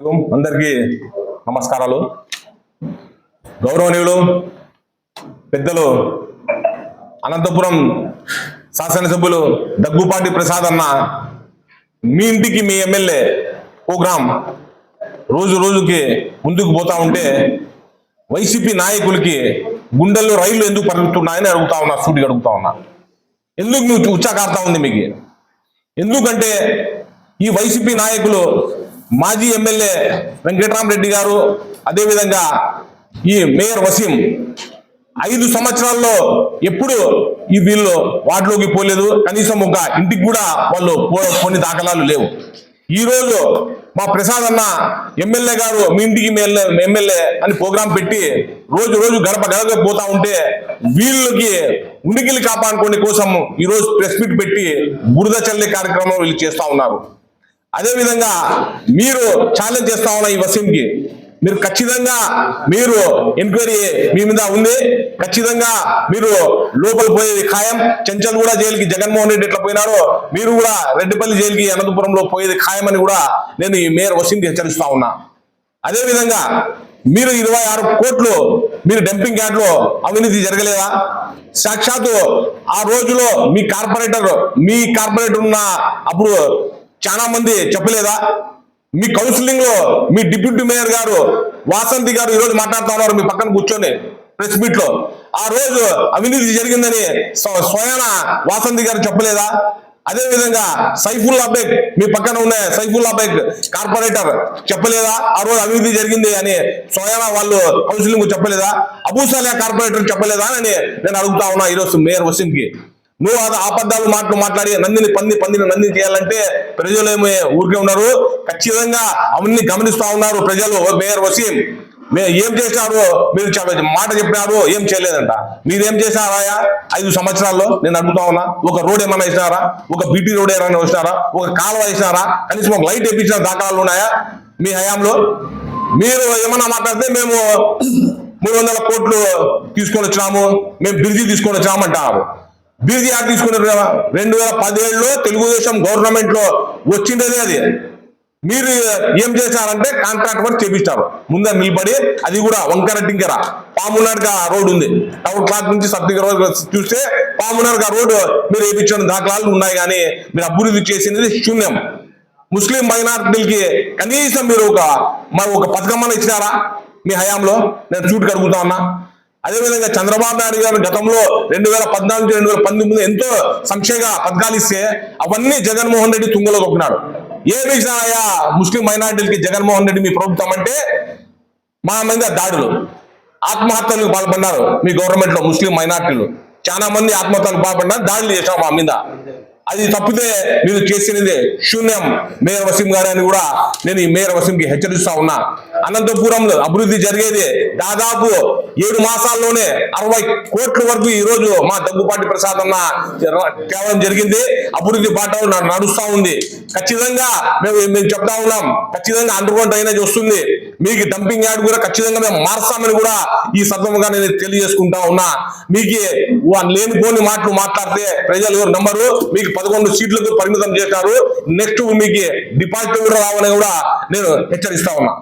అందరికీ నమస్కారాలు. గౌరవనీయులు పెద్దలు అనంతపురం శాసనసభ్యులు దగ్గుపాటి ప్రసాద్ అన్న మీ ఇంటికి మీ ఎమ్మెల్యే ప్రోగ్రాం రోజు రోజుకి ముందుకు పోతా ఉంటే వైసీపీ నాయకులకి గుండెల్లో రైళ్ళు ఎందుకు పరుగుతున్నాయని అడుగుతా ఉన్నా సూటిగా అడుగుతా ఉన్నా. ఎందుకు నువ్వు ఉచ్చాకారుతా ఉంది మీకు? ఎందుకంటే ఈ వైసీపీ నాయకులు మాజీ ఎమ్మెల్యే వెంకటరామరెడ్డి గారు అదేవిధంగా ఈ మేయర్ వసీం ఐదు సంవత్సరాల్లో ఎప్పుడు ఈ వీళ్ళు వాటిలోకి పోలేదు. కనీసం ఒక ఇంటికి కూడా వాళ్ళు పో- కొన్ని దాఖలాలు లేవు. ఈ రోజు మా ప్రసాద్ అన్న ఎమ్మెల్యే గారు మీ ఇంటికి ఎమ్మెల్యే అని ప్రోగ్రాం పెట్టి రోజు రోజు గడప గడప పోతా ఉంటే వీళ్ళకి ఉనికిలు కాపాడుకోని కోసం ఈరోజు ప్రెస్ మీట్ పెట్టి బురద చల్లే కార్యక్రమం వీళ్ళు చేస్తూ ఉన్నారు. అదే విధంగా మీరు ఛాలెంజ్ చేస్తా ఉన్నా ఈ వసీంకి మీరు ఖచ్చితంగా మీరు ఎంక్వైరీ మీ మీద ఉంది ఖచ్చితంగా మీరు లోపల పోయేది ఖాయం. చెంచల్ కూడా జైలుకి జగన్మోహన్ రెడ్డి ఎట్లా పోయినారో మీరు కూడా రెడ్డిపల్లి జైలుకి అనంతపురంలో పోయేది ఖాయం అని కూడా నేను ఈ మేయర్ వసీంకి హెచ్చరిస్తా ఉన్నా. అదే విధంగా మీరు ఇరవై ఆరు కోట్లు మీరు డంపింగ్ యార్డ్ అవినీతి జరగలేదా? సాక్షాత్తు ఆ రోజులో మీ కార్పొరేటర్ మీ కార్పొరేటర్ ఉన్న అప్పుడు చాలా మంది చెప్పలేదా? మీ కౌన్సిలింగ్లో మీ డిప్యూటీ మేయర్ గారు వాసంతి గారు ఈరోజు మాట్లాడుతున్నారు మీ పక్కన కూర్చొని ప్రెస్ మీట్లో. ఆ రోజు అవినీతి జరిగిందని స్వయాన వాసంతి గారు చెప్పలేదా? అదే విధంగా సైఫుల్లా బేగ్ మీ పక్కన ఉన్న సైఫుల్లా బేగ్ కార్పొరేటర్ చెప్పలేదా? ఆ రోజు అభివృద్ధి జరిగింది అని స్వయాన వాళ్ళు కౌన్సిలింగ్ చెప్పలేదా? అబూసాలియా కార్పొరేటర్ చెప్పలేదా అని నేను అడుగుతా ఉన్నా ఈరోజు మేయర్ వసీంకి నువ్వు అది ఆపద్దాలు మాటలు మాట్లాడి నందిని పంది పందిని నందిని చేయాలంటే ప్రజలు ఏమో ఊరికే ఉన్నారు? ఖచ్చితంగా అవన్నీ గమనిస్తా ఉన్నారు ప్రజలు. మేయర్ వసీం మే- ఏం చేశారు? మీరు మాట చెప్పినారు ఏం చేయలేదంట. మీరేం చేశారాయా ఐదు సంవత్సరాల్లో నేను అడుగుతా ఉన్నా. ఒక రోడ్ ఏమైనా వేసినారా? ఒక బీటీ రోడ్ ఏమైనా వేసినారా? ఒక కాలువ వేసినారా? కనీసం ఒక లైట్ వేయించిన దాఖలాలు ఉన్నాయా మీ హయాంలో? మీరు ఏమన్నా మాట్లాడితే మేము మూడు వందల కోట్లు తీసుకొని వచ్చినాము. మేము బ్రిడ్జి తీసుకొని వచ్చామంటాము అంటారు బిర్జీ తీసుకున్నారు రెండు వేల పదిహేడులో తెలుగుదేశం గవర్నమెంట్లో వచ్చిండేది అది. మీరు ఏం చేశారంటే కాంట్రాక్ట్ వర్క్ చేపిస్తారు. ముందర నిలబడి అది కూడా వంకర టింకర. పామునాడుగా రోడ్ ఉంది. టౌన్ క్లాక్ నుంచి సబ్దిగర్ వరకు చూస్తే పామునాడుగా రోడ్ మీరు వేయించిన దాఖలాలు ఉన్నాయి కానీ మీరు అభివృద్ధి చేసినది శూన్యం. ముస్లిం మైనార్టీలకి కనీసం మీరు ఒక మరి ఒక పథకం ఇచ్చినారా మీ హయాంలో? నేను చూటు కడుగుతా ఉన్నా. అదేవిధంగా చంద్రబాబు నాయుడు గారు గతంలో రెండు వేల పద్నాలుగు రెండు వేల పంతొమ్మిది ఎంతో సంక్షేమ పథకాలు ఇస్తే అవన్నీ జగన్మోహన్ రెడ్డి తుంగలో కొప్పినాడు ఏమి ఇచ్చినాయా ముస్లిం మైనార్టీలకి జగన్మోహన్ రెడ్డి మీ ప్రభుత్వం అంటే మా మీద దాడులు. ఆత్మహత్యలకు పాల్పడినారు మీ గవర్నమెంట్లో ముస్లిం మైనార్టీలు. చాలా మంది ఆత్మహత్యలు పాల్పడినారు దాడులు చేశాం మా మీద. అది తప్పితే మీరు చేసినది శూన్యం. మేయర్ వసీం గారు అని కూడా నేను ఈ మేయర్ వసీంకి హెచ్చరిస్తా ఉన్నా. అనంతపురంలో అభివృద్ధి జరిగేది దాదాపు ఏడు మాసాల్లోనే అరవై కోట్ల వరకు ఈ రోజు మా దగ్గుపాటి ప్రసాద్ అన్న తేవడం జరిగింది. అభివృద్ధి పాట నడుస్తూ ఉంది. ఖచ్చితంగా మేము మేము చెప్తా ఉన్నాం. ఖచ్చితంగా అండర్ గ్రౌండ్ డ్రైనేజ్ వస్తుంది. మీకు డంపింగ్ యార్డ్ కూడా ఖచ్చితంగా మేము మారుస్తామని కూడా ఈ సందర్భంగా నేను తెలియజేసుకుంటా ఉన్నా. మీకు వా- లేనిపోని మాటలు మాట్లాడితే ప్రజలు ఎవరు నమ్మరు. మీకు పదకొండు సీట్లకు పరిమితం చేశారు. నెక్స్ట్ మీకు డిపాజిట్ కూడా రావాలని కూడా నేను హెచ్చరిస్తా ఉన్నా.